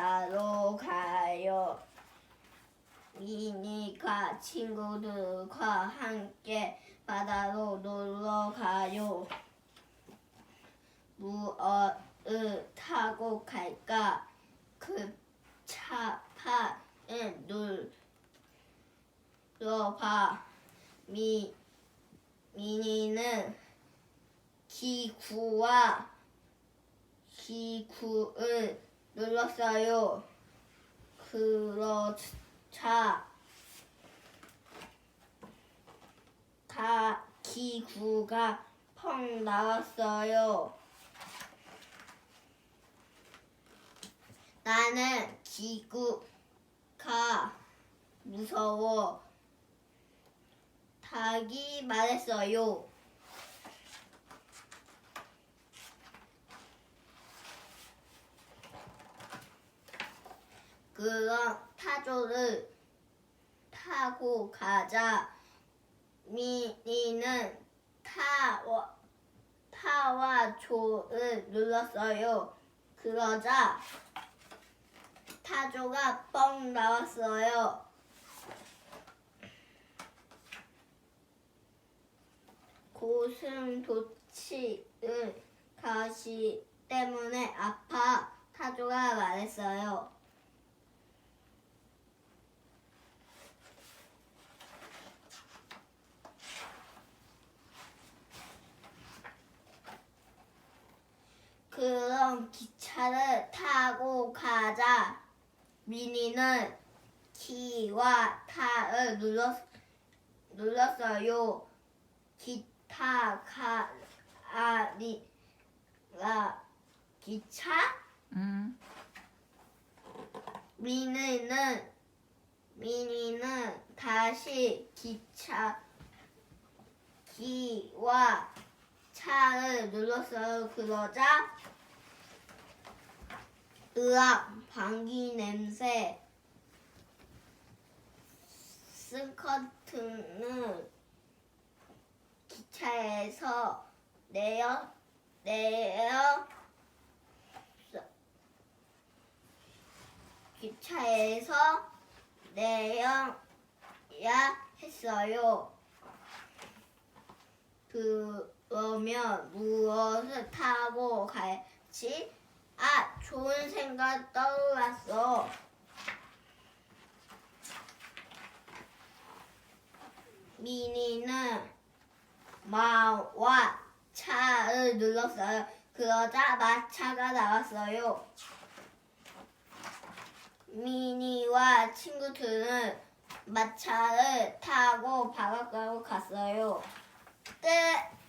따로 가요. 미니가 친구들과 함께 바다로 놀러 가요. 무엇을 타고 갈까? 그 급차판을 눌러봐. 미, 미니는 기구와 기구를 눌렀어요. 그렇자 다 기구가 펑 나왔어요. 나는 기구가 무서워. 닭이 말했어요. 그럼 타조를 타고 가자. 미니는 타와, 타와 조를 눌렀어요. 그러자 타조가 뻥 나왔어요. 고슴도치를 가시 때문에 아파 타조가 말했어요. 그럼 기차를 타고 가자. 미니는 키와 타를 눌렀, 눌렀어요. 기타가 아니라 기차? 음. 미니는 미니는 다시 기차 기와 차를 눌렀어요. 그러자 으악 방귀 냄새 스커트는 기차에서 내려 내려 기차에서 내려야 했어요. 그러면 무엇을 타고 갈지? 아, 좋은 생각 떠올랐어. 미니는 마와 차를 눌렀어요. 그러자 마차가 나왔어요. 미니와 친구 들은 마차를 타고 바닷가로 갔어요. 끝!